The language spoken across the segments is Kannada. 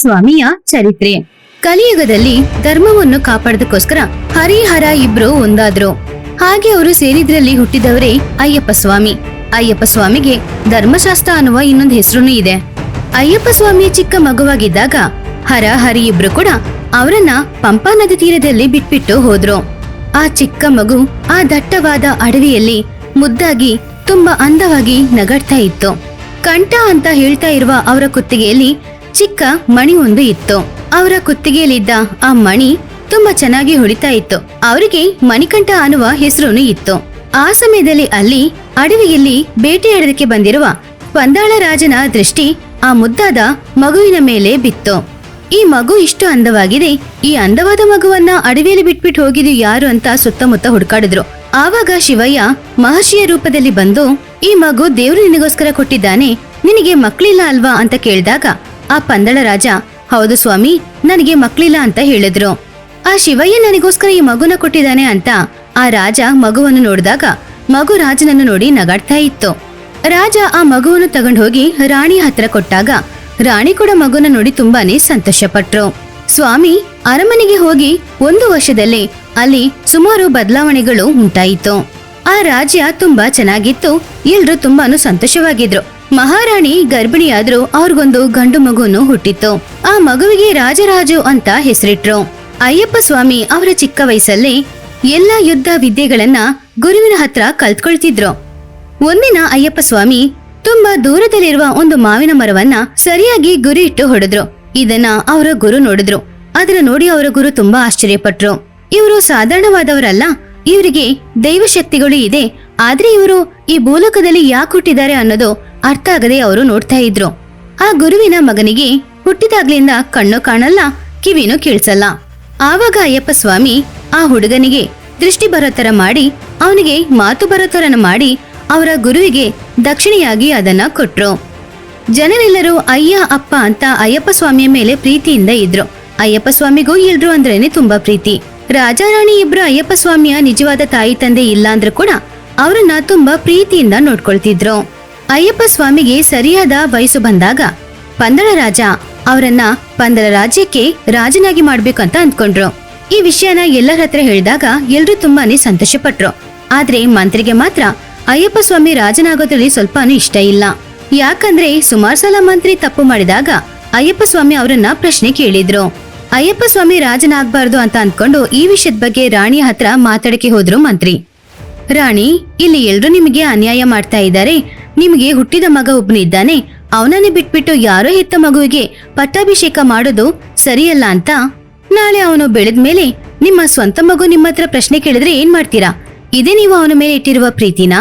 ಸ್ವಾಮಿಯ ಚರಿತ್ರೆ. ಕಲಿಯುಗದಲ್ಲಿ ಧರ್ಮವನ್ನು ಕಾಪಾಡದಕ್ಕೋಸ್ಕರ ಹರಿಹರ ಇಬ್ರು ಒಂದಾದ್ರು. ಹಾಗೆ ಅವರು ಸೇರಿದ್ರಲ್ಲಿ ಹುಟ್ಟಿದವರೇ ಅಯ್ಯಪ್ಪ ಸ್ವಾಮಿ. ಅಯ್ಯಪ್ಪ ಸ್ವಾಮಿಗೆ ಧರ್ಮಶಾಸ್ತ್ರ ಅನ್ನುವ ಇನ್ನೊಂದು ಹೆಸರು ಇದೆ. ಅಯ್ಯಪ್ಪ ಸ್ವಾಮಿ ಚಿಕ್ಕ ಮಗುವಾಗಿದ್ದಾಗ ಹರ ಹರಿ ಇಬ್ರು ಕೂಡ ಅವರನ್ನ ಪಂಪಾ ನದಿ ತೀರದಲ್ಲಿ ಬಿಟ್ಬಿಟ್ಟು ಹೋದ್ರು. ಆ ಚಿಕ್ಕ ಮಗು ಆ ದಟ್ಟವಾದ ಅಡವಿಯಲ್ಲಿ ಮುದ್ದಾಗಿ ತುಂಬಾ ಅಂದವಾಗಿ ನಗಡ್ತಾ ಇತ್ತು. ಕಂಠ ಅಂತ ಹೇಳ್ತಾ ಇರುವ ಅವರ ಕುತ್ತಿಗೆಯಲ್ಲಿ ಚಿಕ್ಕ ಮಣಿ ಒಂದು ಇತ್ತು. ಅವರ ಕುತ್ತಿಗೆಯಲ್ಲಿದ್ದ ಆ ಮಣಿ ತುಂಬಾ ಚೆನ್ನಾಗಿ ಹೊಳಿತಾ ಇತ್ತು. ಅವರಿಗೆ ಮಣಿಕಂಠ ಅನ್ನುವ ಹೆಸರು ಇತ್ತು. ಆ ಸಮಯದಲ್ಲಿ ಅಲ್ಲಿ ಅಡವಿಯಲ್ಲಿ ಬೇಟೆಯಾಡೋದಕ್ಕೆ ಬಂದಿರುವ ಪಂದಾಳ ರಾಜನ ದೃಷ್ಟಿ ಆ ಮುದ್ದಾದ ಮಗುವಿನ ಮೇಲೆ ಬಿತ್ತು. ಈ ಮಗು ಇಷ್ಟು ಅಂದವಾಗಿದೆ, ಈ ಅಂದವಾದ ಮಗುವನ್ನ ಅಡವಿಯಲ್ಲಿ ಬಿಟ್ಬಿಟ್ಟು ಹೋಗಿದ್ದು ಯಾರು ಅಂತ ಸುತ್ತಮುತ್ತ ಹುಡುಕಾಡಿದ್ರು. ಆವಾಗ ಶಿವಯ್ಯ ಮಹರ್ಷಿಯ ರೂಪದಲ್ಲಿ ಬಂದು, ಈ ಮಗು ದೇವರು ನಿನಗೋಸ್ಕರ ಕೊಟ್ಟಿದ್ದಾನೆ, ನಿನಗೆ ಮಕ್ಕಳಿಲ್ಲ ಅಲ್ವಾ? ಅಂತ ಕೇಳಿದಾಗ ಆ ಪಂದಳ ರಾಜ, ಹೌದು ಸ್ವಾಮಿ, ನನಗೆ ಮಕ್ಳಿಲ್ಲ ಅಂತ ಹೇಳಿದ್ರು. ಆ ಶಿವಯ್ಯ ನನಗೋಸ್ಕರ ಈ ಮಗುನ ಕೊಟ್ಟಿದ್ದಾನೆ ಅಂತ ಆ ರಾಜ ಮಗುವನ್ನು ನೋಡಿದಾಗ ಮಗು ರಾಜನನ್ನು ನೋಡಿ ನಗಾಡ್ತಾ ಇತ್ತು. ರಾಜ ಆ ಮಗುವನ್ನು ತಗೊಂಡು ಹೋಗಿ ರಾಣಿ ಹತ್ರ ಕೊಟ್ಟಾಗ ರಾಣಿ ಕೂಡ ಮಗುನ ನೋಡಿ ತುಂಬಾನೇ ಸಂತೋಷಪಟ್ರು. ಸ್ವಾಮಿ, ಅರಮನೆಗೆ ಹೋಗಿ ಒಂದು ವರ್ಷದಲ್ಲಿ ಅಲ್ಲಿ ಸುಮಾರು ಬದಲಾವಣೆಗಳು ಉಂಟಾಯಿತು. ಆ ರಾಜ್ಯ ತುಂಬಾ ಚೆನ್ನಾಗಿತ್ತು, ಎಲ್ರು ತುಂಬಾನು ಸಂತೋಷವಾಗಿದ್ರು. ಮಹಾರಾಣಿ ಗರ್ಭಿಣಿಯಾದ್ರೂ ಅವ್ರಿಗೊಂದು ಗಂಡು ಮಗುವನ್ನು ಹುಟ್ಟಿತ್ತು. ಆ ಮಗುವಿಗೆ ರಾಜರಾಜು ಅಂತ ಹೆಸರಿಟ್ರು. ಅಯ್ಯಪ್ಪ ಸ್ವಾಮಿ ಅವರ ಚಿಕ್ಕ ವಯಸ್ಸಲ್ಲೇ ಎಲ್ಲಾ ಯುದ್ಧ ವಿದ್ಯೆಗಳನ್ನ ಗುರುವಿನ ಹತ್ರ ಕಲ್ತ್ಕೊಳ್ತಿದ್ರು. ಒಂದಿನ ಅಯ್ಯಪ್ಪ ಸ್ವಾಮಿ ತುಂಬಾ ದೂರದಲ್ಲಿರುವ ಒಂದು ಮಾವಿನ ಮರವನ್ನ ಸರಿಯಾಗಿ ಗುರಿ ಇಟ್ಟು ಹೊಡೆದ್ರು. ಇದನ್ನ ಅವರ ಗುರು ನೋಡಿದ್ರು. ಅದನ್ನ ನೋಡಿ ಅವರ ಗುರು ತುಂಬಾ ಆಶ್ಚರ್ಯಪಟ್ರು. ಇವರು ಸಾಧಾರಣವಾದವರಲ್ಲ, ಇವರಿಗೆ ದೈವಶಕ್ತಿಗಳು ಇದೆ ಆದ್ರೆ ಇವರು ಈ ಭೂಲೋಕದಲ್ಲಿ ಯಾಕೆ ಹುಟ್ಟಿದ್ದಾರೆ ಅನ್ನೋದು ಅರ್ಥ ಆಗದೆ ಅವರು ನೋಡ್ತಾ ಇದ್ರು. ಆ ಗುರುವಿನ ಮಗನಿಗೆ ಹುಟ್ಟಿದಾಗ್ಲಿಂದ ಕಣ್ಣು ಕಾಣಲ್ಲ, ಕಿವಿನೂ ಕೇಳಿಸಲ್ಲ. ಆವಾಗ ಅಯ್ಯಪ್ಪ ಸ್ವಾಮಿ ಆ ಹುಡುಗನಿಗೆ ದೃಷ್ಟಿ ಬರೋ ತರ ಮಾಡಿ, ಅವನಿಗೆ ಮಾತು ಬರೋ ಮಾಡಿ ಅವರ ಗುರುವಿಗೆ ದಕ್ಷಿಣೆಯಾಗಿ ಅದನ್ನ ಕೊಟ್ರು. ಜನರೆಲ್ಲರೂ ಅಯ್ಯ, ಅಪ್ಪ ಅಂತ ಅಯ್ಯಪ್ಪ ಸ್ವಾಮಿಯ ಮೇಲೆ ಪ್ರೀತಿಯಿಂದ ಇದ್ರು. ಅಯ್ಯಪ್ಪ ಸ್ವಾಮಿಗೂ ಎಲ್ರು ಅಂದ್ರೇನೆ ತುಂಬಾ ಪ್ರೀತಿ. ರಾಜಾರಾಣಿ ಇಬ್ರು ಅಯ್ಯಪ್ಪ ಸ್ವಾಮಿಯ ನಿಜವಾದ ತಾಯಿ ತಂದೆ ಇಲ್ಲ ಅಂದ್ರೂ ಕೂಡ ಅವರನ್ನ ತುಂಬಾ ಪ್ರೀತಿಯಿಂದ ನೋಡ್ಕೊಳ್ತಿದ್ರು. ಅಯ್ಯಪ್ಪ ಸ್ವಾಮಿಗೆ ಸರಿಯಾದ ವಯಸ್ಸು ಬಂದಾಗ ಪಂದಳ ರಾಜ ಅವರನ್ನ ಪಂದಳ ರಾಜ್ಯಕ್ಕೆ ರಾಜನಾಗಿ ಮಾಡ್ಬೇಕಂತ ಅಂದ್ಕೊಂಡ್ರು. ಈ ವಿಷಯನ ಎಲ್ಲರ ಹತ್ರ ಹೇಳಿದಾಗ ಎಲ್ರು ತುಂಬಾನೇ ಸಂತೋಷಪಟ್ರು. ಆದ್ರೆ ಮಂತ್ರಿಗೆ ಮಾತ್ರ ಅಯ್ಯಪ್ಪ ಸ್ವಾಮಿ ರಾಜನಾಗೋದ್ರಲ್ಲಿ ಸ್ವಲ್ಪನೂ ಇಷ್ಟ ಇಲ್ಲ. ಯಾಕಂದ್ರೆ ಸುಮಾರು ಸಲ ಮಂತ್ರಿ ತಪ್ಪು ಮಾಡಿದಾಗ ಅಯ್ಯಪ್ಪ ಸ್ವಾಮಿ ಅವರನ್ನ ಪ್ರಶ್ನೆ ಕೇಳಿದ್ರು. ಅಯ್ಯಪ್ಪ ಸ್ವಾಮಿ ರಾಜನಾಗ್ಬಾರ್ದು ಅಂತ ಅಂದ್ಕೊಂಡು ಈ ವಿಷಯದ ಬಗ್ಗೆ ರಾಣಿಯ ಹತ್ರ ಮಾತಾಡಕ್ಕೆ ಹೋದ್ರು ಮಂತ್ರಿ. ರಾಣಿ, ಇಲ್ಲಿ ಎಲ್ರು ನಿಮಗೆ ಅನ್ಯಾಯ ಮಾಡ್ತಾ ಇದ್ದಾರೆ. ನಿಮಗೆ ಹುಟ್ಟಿದ ಮಗ ಒಬ್ಬನಿದ್ದಾನೆ ಅವನನ್ನೇ ಬಿಟ್ಬಿಟ್ಟು ಯಾರೋ ಹೆತ್ತ ಮಗುವಿಗೆ ಪಟ್ಟಾಭಿಷೇಕ ಮಾಡೋದು ಸರಿಯಲ್ಲ ಅಂತ. ನಾಳೆ ಅವನು ಬೆಳೆದ ಮೇಲೆ ನಿಮ್ಮ ಸ್ವಂತ ಮಗು ನಿಮ್ಮ ಹತ್ರ ಪ್ರಶ್ನೆ ಕೇಳಿದ್ರೆ ಏನ್ ಮಾಡ್ತೀರಾ? ಇದೇ ನೀವು ಅವನ ಮೇಲೆ ಇಟ್ಟಿರುವ ಪ್ರೀತಿನಾ?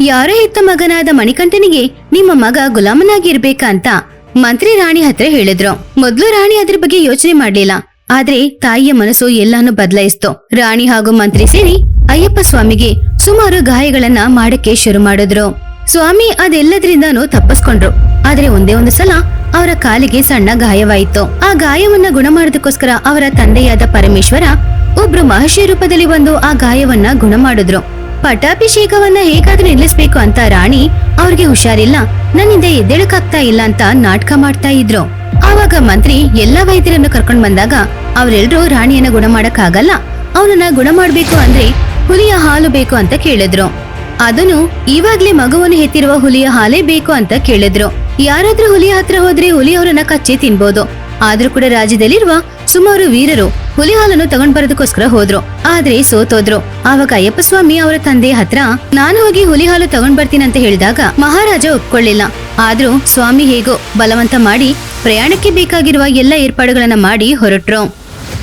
ಯಾರೋ ಹೆತ್ತ ಮಗನಾದ ಮಣಿಕಂಠನಿಗೆ ನಿಮ್ಮ ಮಗ ಗುಲಾಮನಾಗಿ ಇರ್ಬೇಕಾ ಅಂತ ಮಂತ್ರಿ ರಾಣಿ ಹತ್ರ ಹೇಳಿದ್ರು. ಮೊದ್ಲು ರಾಣಿ ಅದ್ರ ಬಗ್ಗೆ ಯೋಚನೆ ಮಾಡ್ಲಿಲ್ಲ. ಆದ್ರೆ ತಾಯಿಯ ಮನಸ್ಸು ಎಲ್ಲಾನು ಬದಲಾಯಿಸ್ತು. ರಾಣಿ ಹಾಗೂ ಮಂತ್ರಿ ಸೇರಿ ಅಯ್ಯಪ್ಪ ಸ್ವಾಮಿಗೆ ಸುಮಾರು ಗಾಯಗಳನ್ನ ಮಾಡಕ್ಕೆ ಶುರು ಮಾಡಿದ್ರು. ಸ್ವಾಮಿ ಅದೆಲ್ಲದ್ರಿಂದಾನು ತಪ್ಪಿಸ್ಕೊಂಡ್ರು. ಆದ್ರೆ ಒಂದೇ ಒಂದು ಸಲ ಅವರ ಕಾಲಿಗೆ ಸಣ್ಣ ಗಾಯವಾಯಿತು. ಆ ಗಾಯವನ್ನ ಗುಣ ಮಾಡೋದಕ್ಕೋಸ್ಕರ ಅವರ ತಂದೆಯಾದ ಪರಮೇಶ್ವರ ಒಬ್ರು ಮಹರ್ಷಿ ರೂಪದಲ್ಲಿ ಬಂದು ಆ ಗಾಯವನ್ನ ಗುಣ ಮಾಡಿದ್ರು ಪಟ್ಟಾಭಿಷೇಕವನ್ನ ಹೇಗಾದ್ರೂ ನಿಲ್ಲಿಸ್ಬೇಕು ಅಂತ ರಾಣಿ ಅವ್ರಿಗೆ ಹುಷಾರಿಲ್ಲ. ನನ್ನಿಂದ ಎದ್ದೇಳಕ್ಕಾಗ್ತಾ ಇಲ್ಲ ಅಂತ ನಾಟಕ ಮಾಡ್ತಾ ಇದ್ರು. ಆವಾಗ ಮಂತ್ರಿ ಎಲ್ಲಾ ವೈದ್ಯರನ್ನು ಕರ್ಕೊಂಡ್ ಬಂದಾಗ ಅವರೆಲ್ಲರೂ ರಾಣಿಯನ್ನ ಗುಣ ಮಾಡಕ್ಕಾಗಲ್ಲ ಅವನನ್ನ ಗುಣ ಮಾಡ್ಬೇಕು ಅಂದ್ರೆ ಹುಲಿಯ ಹಾಲು ಬೇಕು ಅಂತ ಕೇಳಿದ್ರು. ಅದನ್ನು ಇವಾಗ್ಲೇ ಮಗುವನ್ನು ಹೆತ್ತಿರುವ ಹುಲಿಯ ಹಾಲೇ ಬೇಕು ಅಂತ ಕೇಳಿದ್ರು. ಯಾರಾದ್ರೂ ಹುಲಿಯ ಹತ್ರ ಹೋದ್ರೆ ಹುಲಿ ಅವರನ್ನ ಕಚ್ಚಿ ತಿನ್ಬೋದು. ಆದ್ರೂ ಕೂಡ ರಾಜ್ಯದಲ್ಲಿರುವ ಸುಮಾರು ವೀರರು ಹುಲಿ ಹಾಲನ್ನು ತಗೊಂಡ್ ಬರೋದಕ್ಕೋಸ್ಕರ ಹೋದ್ರು. ಆದ್ರೆ ಸೋತೋದ್ರು. ಆವಾಗ ಅಯ್ಯಪ್ಪ ಸ್ವಾಮಿ ಅವರ ತಂದೆ ಹತ್ರ, ನಾನು ಹೋಗಿ ಹುಲಿ ಹಾಲು ತಗೊಂಡ್ ಬರ್ತೀನಿ ಅಂತ ಹೇಳಿದಾಗ ಮಹಾರಾಜ ಒಪ್ಕೊಳ್ಳಿಲ್ಲ. ಆದ್ರೂ ಸ್ವಾಮಿ ಹೇಗೋ ಬಲವಂತ ಮಾಡಿ ಪ್ರಯಾಣಕ್ಕೆ ಬೇಕಾಗಿರುವ ಎಲ್ಲ ಏರ್ಪಾಡುಗಳನ್ನ ಮಾಡಿ ಹೊರಟ್ರು.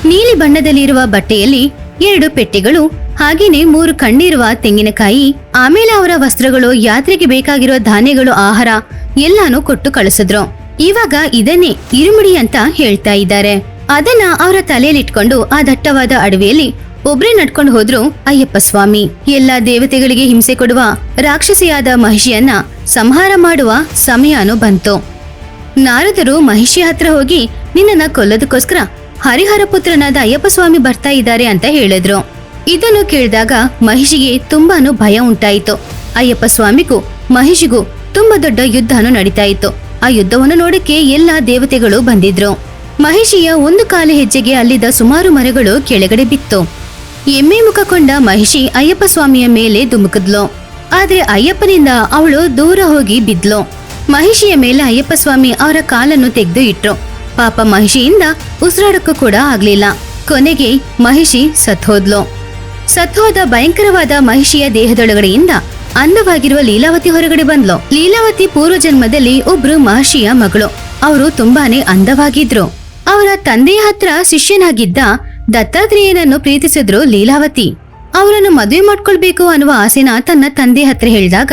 ನೀಲಿ ಬಣ್ಣದಲ್ಲಿರುವ ಬಟ್ಟೆಯಲ್ಲಿ ಎರಡು ಪೆಟ್ಟಿಗಳು, ಹಾಗೇನೆ ಮೂರು ಕಣ್ಣಿರುವ ತೆಂಗಿನಕಾಯಿ, ಆಮೇಲೆ ಅವರ ವಸ್ತ್ರಗಳು, ಯಾತ್ರೆಗೆ ಬೇಕಾಗಿರುವ ಧಾನ್ಯಗಳು, ಆಹಾರ ಎಲ್ಲಾನು ಕೊಟ್ಟು ಕಳಿಸಿದ್ರು. ಇವಾಗ ಇದನ್ನೇ ಇರುಮುಡಿ ಅಂತ ಹೇಳ್ತಾ ಇದ್ದಾರೆ. ಅದನ್ನ ಅವರ ತಲೆಯಲ್ಲಿಟ್ಕೊಂಡು ಆ ದಟ್ಟವಾದ ಅಡವಿಯಲ್ಲಿ ಒಬ್ರೇ ನಡ್ಕೊಂಡು ಹೋದ್ರು ಅಯ್ಯಪ್ಪ ಸ್ವಾಮಿ. ಎಲ್ಲಾ ದೇವತೆಗಳಿಗೆ ಹಿಂಸೆ ಕೊಡುವ ರಾಕ್ಷಸಿಯಾದ ಮಹಿಷಿಯನ್ನ ಸಂಹಾರ ಮಾಡುವ ಸಮಯನೂ ಬಂತು. ನಾರದರು ಮಹಿಷಿ ಹತ್ರ ಹೋಗಿ ನಿನ್ನನ್ನ ಕೊಲ್ಲೋದಕ್ಕೋಸ್ಕರ ಹರಿಹರ ಪುತ್ರನಾದ ಅಯ್ಯಪ್ಪ ಸ್ವಾಮಿ ಬರ್ತಾ ಇದ್ದಾರೆ ಅಂತ ಹೇಳಿದ್ರು. ಇದನ್ನು ಕೇಳಿದಾಗ ಮಹಿಷಿಗೆ ತುಂಬಾನು ಭಯ ಉಂಟಾಯಿತು. ಅಯ್ಯಪ್ಪ ಸ್ವಾಮಿಗೂ ಮಹಿಷಿಗೂ ತುಂಬಾ ದೊಡ್ಡ ಯುದ್ಧನೂ ನಡೀತಾ ಇತ್ತು ಆ ಯುದ್ಧವನ್ನು ನೋಡಕ್ಕೆ ಎಲ್ಲಾ ದೇವತೆಗಳು ಬಂದಿದ್ರು. ಮಹಿಷಿಯ ಒಂದು ಕಾಲು ಹೆಜ್ಜೆಗೆ ಅಲ್ಲಿದ್ದ ಸುಮಾರು ಮರಗಳು ಕೆಳಗಡೆ ಬಿತ್ತು. ಎಮ್ಮೆ ಮುಖ ಕೊಂಡ ಮಹಿಷಿ ಅಯ್ಯಪ್ಪ ಸ್ವಾಮಿಯ ಮೇಲೆ ಧುಮುಕಿದ್ಲು. ಆದ್ರೆ ಅಯ್ಯಪ್ಪನಿಂದ ಅವಳು ದೂರ ಹೋಗಿ ಬಿದ್ಲು. ಮಹಿಷಿಯ ಮೇಲೆ ಅಯ್ಯಪ್ಪ ಸ್ವಾಮಿ ಅವರ ಕಾಲನ್ನು ತೆಗೆದು ಇಟ್ರು. ಪಾಪ ಮಹಿಷಿಯಿಂದ ಉಸಿರಾಡಕ್ಕೂ ಕೂಡ ಆಗ್ಲಿಲ್ಲ. ಕೊನೆಗೆ ಮಹಿಷಿ ಸತ್ತೋದ್ಲು. ಸತ್ಹೋದ ಭಯಂಕರವಾದ ಮಹಿಷಿಯ ದೇಹದೊಳಗಡೆಯಿಂದ ಅಂದವಾಗಿರುವ ಲೀಲಾವತಿ ಹೊರಗಡೆ ಬಂದ್ಲು. ಲೀಲಾವತಿ ಪೂರ್ವ ಜನ್ಮದಲ್ಲಿ ಒಬ್ರು ಮಹರ್ಷಿಯ ಮಗಳು. ಅವರು ತುಂಬಾನೇ ಅಂದವಾಗಿದ್ರು. ಅವರ ತಂದೆಯ ಹತ್ರ ಶಿಷ್ಯನಾಗಿದ್ದ ದತ್ತಾತ್ರೇಯನನ್ನು ಪ್ರೀತಿಸಿದ್ರು ಲೀಲಾವತಿ. ಅವರನ್ನು ಮದುವೆ ಮಾಡ್ಕೊಳ್ಬೇಕು ಅನ್ನುವ ಆಸೆನ ತನ್ನ ತಂದೆ ಹತ್ರ ಹೇಳಿದಾಗ,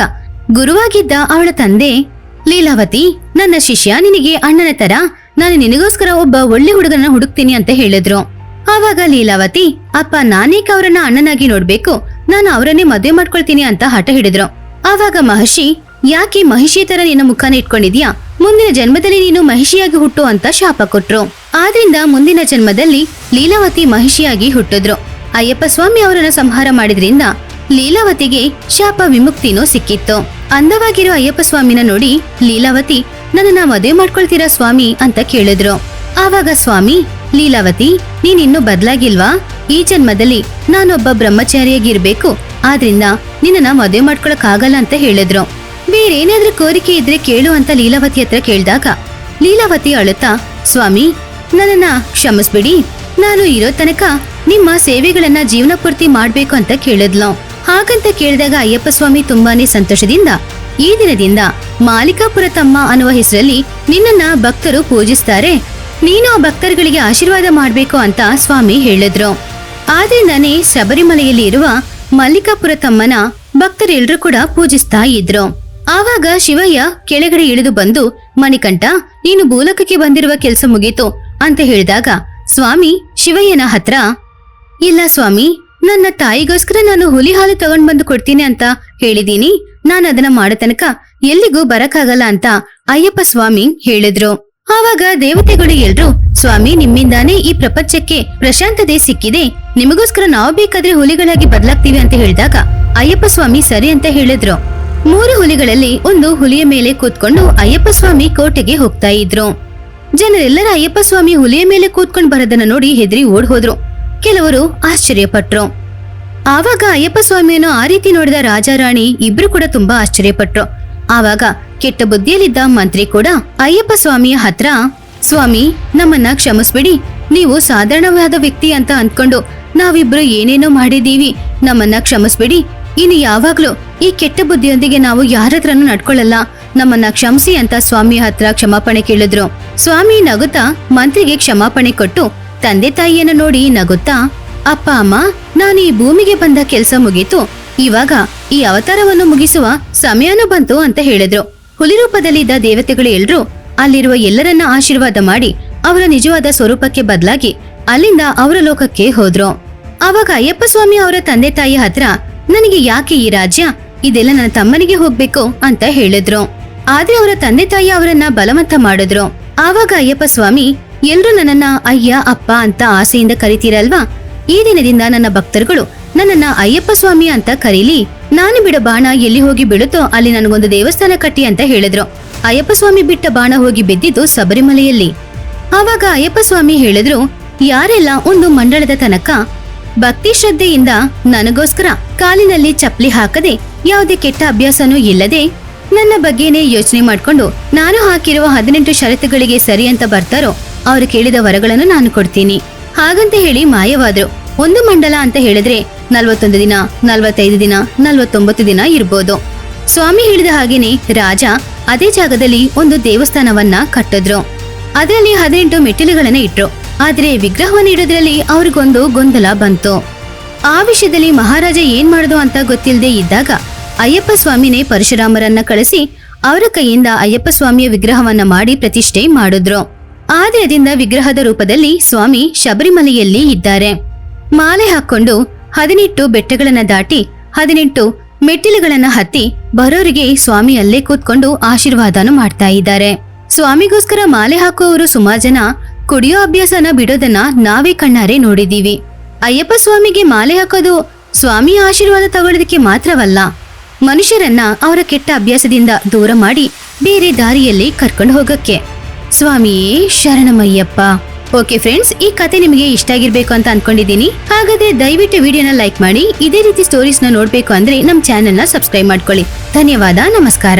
ಗುರುವಾಗಿದ್ದ ಅವಳ ತಂದೆ, ಲೀಲಾವತಿ, ನನ್ನ ಶಿಷ್ಯ ನಿನಗೆ ಅಣ್ಣನ ತರ ನಾನು ನಿನಗೋಸ್ಕರ ಒಬ್ಬ ಒಳ್ಳೆ ಹುಡುಗನ ಹುಡುಕ್ತೀನಿ ಅಂತ ಹೇಳಿದ್ರು. ಆವಾಗ ಲೀಲಾವತಿ, ಅಪ್ಪ ನಾನೇಕ ಅವರನ್ನ ಅಣ್ಣನಾಗಿ ನೋಡ್ಬೇಕು. ನಾನು ಅವರನ್ನೇ ಮದುವೆ ಮಾಡ್ಕೊಳ್ತೀನಿ ಅಂತ ಹಠ ಹಿಡಿದ್ರು. ಆವಾಗ ಮಹರ್ಷಿ, ಯಾಕೆ ಮಹಿಷಿ ತರ ನಿನ್ನ ಮುಖನ ಇಟ್ಕೊಂಡಿದ್ಯಾ? ಮುಂದಿನ ಜನ್ಮದಲ್ಲಿ ನೀನು ಮಹಿಷಿಯಾಗಿ ಹುಟ್ಟು ಅಂತ ಶಾಪ ಕೊಟ್ರು. ಆದ್ರಿಂದ ಮುಂದಿನ ಜನ್ಮದಲ್ಲಿ ಲೀಲಾವತಿ ಮಹಿಷಿಯಾಗಿ ಹುಟ್ಟಿದ್ರು. ಅಯ್ಯಪ್ಪ ಸ್ವಾಮಿ ಅವರನ್ನ ಸಂಹಾರ ಮಾಡಿದ್ರಿಂದ ಲೀಲಾವತಿಗೆ ಶಾಪ ವಿಮುಕ್ತಿನೂ ಸಿಕ್ಕಿತ್ತು. ಅಂದವಾಗಿರೋ ಅಯ್ಯಪ್ಪ ಸ್ವಾಮಿನ ನೋಡಿ ಲೀಲಾವತಿ ನನ್ನನ್ನ ಮದುವೆ ಮಾಡ್ಕೊಳ್ತೀರಾ ಸ್ವಾಮಿ ಅಂತ ಕೇಳಿದ್ರು. ಆವಾಗ ಸ್ವಾಮಿ, ಲೀಲಾವತಿ, ನೀನಿನ್ನೂ ಬದ್ಲಾಗಿಲ್ವಾ? ಈ ಜನ್ಮದಲ್ಲಿ ನಾನೊಬ್ಬ ಬ್ರಹ್ಮಚಾರಿಯಾಗಿರ್ಬೇಕು. ಆದ್ರಿಂದ ನಿನ್ನನ್ನ ಮದುವೆ ಮಾಡ್ಕೊಳಕ್ ಆಗಲ್ಲ ಅಂತ ಹೇಳಿದ್ರು. ಬೇರೇನಾದ್ರೂ ಕೋರಿಕೆ ಇದ್ರೆ ಕೇಳು ಅಂತ ಲೀಲಾವತಿ ಹತ್ರ ಕೇಳಿದಾಗ, ಲೀಲಾವತಿ ಅಳುತ್ತಾ, ಸ್ವಾಮಿ, ನನ್ನನ್ನ ಕ್ಷಮಿಸ್ಬಿಡಿ. ನಾನು ಇರೋ ತನಕ ನಿಮ್ಮ ಸೇವೆಗಳನ್ನ ಜೀವನ ಪೂರ್ತಿ ಮಾಡ್ಬೇಕು ಅಂತ ಕೇಳಿದ್ಲು. ಹಾಗಂತ ಕೇಳಿದಾಗ ಅಯ್ಯಪ್ಪ ಸ್ವಾಮಿ ತುಂಬಾನೇ ಸಂತೋಷದಿಂದ ಈ ದಿನದಿಂದ ಮಾಲಿಕಾಪುರ ತಮ್ಮ ಅನ್ನುವ ಹೆಸರಲ್ಲಿ ನಿನ್ನನ್ನ ಭಕ್ತರು ಪೂಜಿಸ್ತಾರೆ. ನೀನು ಆ ಭಕ್ತರುಗಳಿಗೆ ಆಶೀರ್ವಾದ ಮಾಡಬೇಕು ಅಂತ ಸ್ವಾಮಿ ಹೇಳಿದ್ರು. ಆದ್ರಿಂದಾನೇ ಶಬರಿಮಲೆಯಲ್ಲಿ ಇರುವ ಮಲ್ಲಿಕಾಪುರ ತಮ್ಮನ ಭಕ್ತರೆಲ್ಲರೂ ಕೂಡ ಪೂಜಿಸ್ತಾ ಇದ್ರು. ಆವಾಗ ಶಿವಯ್ಯ ಕೆಳಗಡೆ ಇಳಿದು ಬಂದು, ಮಣಿಕಂಠ, ನೀನು ಭೂಲೋಕಕ್ಕೆ ಬಂದಿರುವ ಕೆಲಸ ಮುಗೀತು ಅಂತ ಹೇಳಿದಾಗ ಸ್ವಾಮಿ ಶಿವಯ್ಯನ ಹತ್ರ, ಇಲ್ಲ ಸ್ವಾಮಿ, ನನ್ನ ತಾಯಿಗೋಸ್ಕರ ನಾನು ಹುಲಿ ಹಾಲು ತಗೊಂಡ್ ಬಂದು ಕೊಡ್ತೀನಿ ಅಂತ ಹೇಳಿದೀನಿ. ನಾನು ಅದನ್ನ ಮಾಡೋ ತನಕ ಎಲ್ಲಿಗೂ ಬರಕ್ಕಾಗಲ್ಲ ಅಂತ ಅಯ್ಯಪ್ಪ ಸ್ವಾಮಿ ಹೇಳಿದ್ರು. ಆವಾಗ ದೇವತೆಗಳು ಎಲ್ರು, ಸ್ವಾಮಿ, ನಿಮ್ಮಿಂದಾನೇ ಈ ಪ್ರಪಂಚಕ್ಕೆ ಪ್ರಶಾಂತತೆ ಸಿಕ್ಕಿದೆ. ನಿಮಗೋಸ್ಕರ ನಾವು ಬೇಕಾದ್ರೆ ಹುಲಿಗಳಾಗಿ ಬದಲಾಗ್ತೀವಿ ಅಂತ ಹೇಳಿದಾಗ ಅಯ್ಯಪ್ಪ ಸ್ವಾಮಿ ಸರಿ ಅಂತ ಹೇಳಿದ್ರು. ಮೂರು ಹುಲಿಗಳಲ್ಲಿ ಒಂದು ಹುಲಿಯ ಮೇಲೆ ಕೂತ್ಕೊಂಡು ಅಯ್ಯಪ್ಪ ಸ್ವಾಮಿ ಕೋಟೆಗೆ ಹೋಗ್ತಾ ಇದ್ರು. ಜನರೆಲ್ಲರ ಅಯ್ಯಪ್ಪ ಸ್ವಾಮಿ ಹುಲಿಯ ಮೇಲೆ ಕೂತ್ಕೊಂಡು ಬರೋದನ್ನ ನೋಡಿ ಹೆದರಿ ಓಡ್ ಹೋದ್ರು ಕೆಲವರು ಆಶ್ಚರ್ಯಪಟ್ರು. ಆವಾಗ ಅಯ್ಯಪ್ಪ ಸ್ವಾಮಿಯನ್ನು ಆ ರೀತಿ ನೋಡಿದ ರಾಜಾರಾಣಿ ಇಬ್ರು ಕೂಡ ತುಂಬಾ ಆಶ್ಚರ್ಯಪಟ್ರು. ಆವಾಗ ಕೆಟ್ಟ ಬುದ್ಧಿಯಲ್ಲಿದ್ದ ಮಂತ್ರಿ ಕೂಡ ಅಯ್ಯಪ್ಪ ಸ್ವಾಮಿಯ ಹತ್ರ, ಸ್ವಾಮಿ, ನಮ್ಮನ್ನ ಕ್ಷಮಿಸ್ಬಿಡಿ. ನೀವು ಸಾಧಾರಣವಾದ ವ್ಯಕ್ತಿ ಅಂತ ಅಂದ್ಕೊಂಡು ನಾವಿಬ್ರು ಏನೇನೋ ಮಾಡಿದೀವಿ ನಮ್ಮನ್ನ ಕ್ಷಮಿಸ್ಬಿಡಿ. ಇನ್ನು ಯಾವಾಗ್ಲೂ ಈ ಕೆಟ್ಟ ಬುದ್ಧಿಯೊಂದಿಗೆ ನಾವು ಯಾರ ಹತ್ರನೂ ನಡ್ಕೊಳ್ಳಲ್ಲ. ನಮ್ಮನ್ನ ಕ್ಷಮಿಸಿ ಅಂತ ಸ್ವಾಮಿ ಹತ್ರ ಕ್ಷಮಾಪಣೆ ಕೇಳಿದ್ರು. ಸ್ವಾಮಿ ನಗುತ್ತಾ ಮಂತ್ರಿಗೆ ಕ್ಷಮಾಪಣೆ ಕೊಟ್ಟು, ತಂದೆ ತಾಯಿಯನ್ನ ನೋಡಿ ನಗುತ್ತಾ ಅಪ್ಪ, ಅಮ್ಮ, ನಾನು ಈ ಭೂಮಿಗೆ ಬಂದ ಕೆಲಸ ಮುಗೀತು. ಇವಾಗ ಈ ಅವತಾರವನ್ನು ಮುಗಿಸುವ ಸಮಯನೂ ಬಂತು ಅಂತ ಹೇಳಿದ್ರು. ಹುಲಿ ರೂಪದಲ್ಲಿದ್ದ ದೇವತೆಗಳು ಎಲ್ರೂ ಅಲ್ಲಿರುವ ಎಲ್ಲರನ್ನ ಆಶೀರ್ವಾದ ಮಾಡಿ ಅವರ ನಿಜವಾದ ಸ್ವರೂಪಕ್ಕೆ ಬದಲಾಗಿ ಅಲ್ಲಿಂದ ಅವರ ಲೋಕಕ್ಕೆ ಹೋದ್ರು. ಅವಾಗ ಅಯ್ಯಪ್ಪ ಸ್ವಾಮಿ ಅವರ ತಂದೆ ತಾಯಿ ಹತ್ರ, ನನಗೆ ಯಾಕೆ ಈ ರಾಜ್ಯ? ಇದೆಲ್ಲ ನನ್ನ ತಮ್ಮನಿಗೆ ಹೋಗ್ಬೇಕು ಅಂತ ಹೇಳಿದ್ರು. ಆದ್ರೆ ಅವರ ತಂದೆ ತಾಯಿ ಅವರನ್ನ ಬಲವಂತ ಮಾಡಿದ್ರು. ಆವಾಗ ಅಯ್ಯಪ್ಪ ಸ್ವಾಮಿ ಎಲ್ರು ನನ್ನನ್ನ ಅಯ್ಯ, ಅಪ್ಪ ಅಂತ ಆಸೆಯಿಂದ ಕರಿತೀರಲ್ವಾ? ಈ ದಿನದಿಂದ ನನ್ನ ಭಕ್ತರುಗಳು ನನ್ನನ್ನ ಅಯ್ಯಪ್ಪ ಸ್ವಾಮಿ ಅಂತ ಕರೀಲಿ, ನಾನು ಬಿಡ ಬಾಣ ಎಲ್ಲಿ ಹೋಗಿ ಬೀಳುತ್ತೋ ಅಲ್ಲಿ ನನಗೊಂದು ದೇವಸ್ಥಾನ ಕಟ್ಟಿ ಅಂತ ಹೇಳಿದ್ರು. ಅಯ್ಯಪ್ಪ ಸ್ವಾಮಿ ಬಿಟ್ಟ ಬಾಣ ಹೋಗಿ ಬಿದ್ದಿದ್ದು ಸಬರಿಮಲೆಯಲ್ಲಿ ಆವಾಗ ಅಯ್ಯಪ್ಪ ಸ್ವಾಮಿ ಹೇಳಿದ್ರು, ಯಾರೆಲ್ಲ ಒಂದು ಮಂಡಳದ ತನಕ ಭಕ್ತಿ ಶ್ರದ್ಧೆಯಿಂದ ನನಗೋಸ್ಕರ ಕಾಲಿನಲ್ಲಿ ಚಪ್ಪಲಿ ಹಾಕದೆ ಯಾವುದೇ ಕೆಟ್ಟ ಅಭ್ಯಾಸನೂ ಇಲ್ಲದೆ ನನ್ನ ಬಗ್ಗೆನೇ ಯೋಚನೆ ಮಾಡ್ಕೊಂಡು ನಾನು ಹಾಕಿರುವ ಹದಿನೆಂಟು ಷರತ್ತುಗಳಿಗೆ ಸರಿ ಅಂತ ಬರ್ತಾರೋ, ಅವರು ಕೇಳಿದ ವರಗಳನ್ನು ನಾನು ಕೊಡ್ತೀನಿ. ಹಾಗಂತ ಹೇಳಿ ಮಾಯವಾದ್ರು. ಒಂದು ಮಂಡಲ ಅಂತ ಹೇಳಿದ್ರೆ ನಲ್ವತ್ತೊಂದು ದಿನ, ನಲ್ವತ್ತೈದು ದಿನ, ನಲ್ವತ್ತೊಂಬತ್ತು ದಿನ ಇರ್ಬೋದು. ಸ್ವಾಮಿ ಹೇಳಿದ ಹಾಗೇನೆ ರಾಜ ಅದೇ ಜಾಗದಲ್ಲಿ ಒಂದು ದೇವಸ್ಥಾನವನ್ನ ಕಟ್ಟಿದ್ರು. ಅದರಲ್ಲಿ ಹದಿನೆಂಟು ಮೆಟ್ಟಿಲುಗಳನ್ನ ಇಟ್ರು. ಆದ್ರೆ ವಿಗ್ರಹವನ್ನು ಇಡೋದ್ರಲ್ಲಿ ಅವ್ರಿಗೊಂದು ಗೊಂದಲ ಬಂತು. ಆ ವಿಷಯದಲ್ಲಿ ಮಹಾರಾಜ ಏನ್ ಮಾಡುದು ಅಂತ ಗೊತ್ತಿಲ್ಲದೆ ಇದ್ದಾಗ ಅಯ್ಯಪ್ಪ ಸ್ವಾಮಿನೇ ಪರಶುರಾಮರನ್ನ ಕಳಿಸಿ ಅವರ ಕೈಯಿಂದ ಅಯ್ಯಪ್ಪ ಸ್ವಾಮಿಯ ವಿಗ್ರಹವನ್ನ ಮಾಡಿ ಪ್ರತಿಷ್ಠೆ ಮಾಡಿದ್ರು. ಆ ದಿನದಿಂದ ವಿಗ್ರಹದ ರೂಪದಲ್ಲಿ ಸ್ವಾಮಿ ಶಬರಿಮಲೆಯಲ್ಲಿ ಇದ್ದಾರೆ. ಮಾಲೆ ಹಾಕೊಂಡು ಹದಿನೆಂಟು ಬೆಟ್ಟಗಳನ್ನ ದಾಟಿ ಹದಿನೆಂಟು ಮೆಟ್ಟಿಲುಗಳನ್ನ ಹತ್ತಿ ಬರೋರಿಗೆ ಸ್ವಾಮಿ ಅಲ್ಲೇ ಕೂತ್ಕೊಂಡು ಆಶೀರ್ವಾದನು ಮಾಡ್ತಾ ಇದ್ದಾರೆ. ಸ್ವಾಮಿಗೋಸ್ಕರ ಮಾಲೆ ಹಾಕುವವರು ಸುಮಾರು ಜನ ಕುಡಿಯೋ ಅಭ್ಯಾಸನ ಬಿಡೋದನ್ನ ನಾವೇ ಕಣ್ಣಾರೆ ನೋಡಿದೀವಿ ಅಯ್ಯಪ್ಪ ಸ್ವಾಮಿಗೆ ಮಾಲೆ ಹಾಕೋದು ಸ್ವಾಮಿಯ ಆಶೀರ್ವಾದ ತಗೊಳ್ಳೋದಕ್ಕೆ ಮಾತ್ರವಲ್ಲ, ಮನುಷ್ಯರನ್ನ ಅವರ ಕೆಟ್ಟ ಅಭ್ಯಾಸದಿಂದ ದೂರ ಮಾಡಿ ಬೇರೆ ದಾರಿಯಲ್ಲಿ ಕರ್ಕೊಂಡು ಹೋಗಕ್ಕೆ. ಸ್ವಾಮಿಯೇ ಶರಣಮಯ್ಯಪ್ಪ. ಓಕೆ ಫ್ರೆಂಡ್ಸ್ ಈ ಕತೆ ನಿಮಗೆ ಇಷ್ಟ ಆಗಿರ್ಬೇಕು ಅಂತ ಅನ್ಕೊಂಡಿದ್ದೀನಿ. ಹಾಗಾದ್ರೆ ದಯವಿಟ್ಟು ವಿಡಿಯೋನ ಲೈಕ್ ಮಾಡಿ, ಇದೇ ರೀತಿ ಸ್ಟೋರೀಸ್ನ ನೋಡ್ಬೇಕು ಅಂದ್ರೆ ನಮ್ಮ ಚಾನೆಲ್ನ ಸಬ್ಸ್ಕ್ರೈಬ್ ಮಾಡ್ಕೊಳ್ಳಿ. ಧನ್ಯವಾದ, ನಮಸ್ಕಾರ.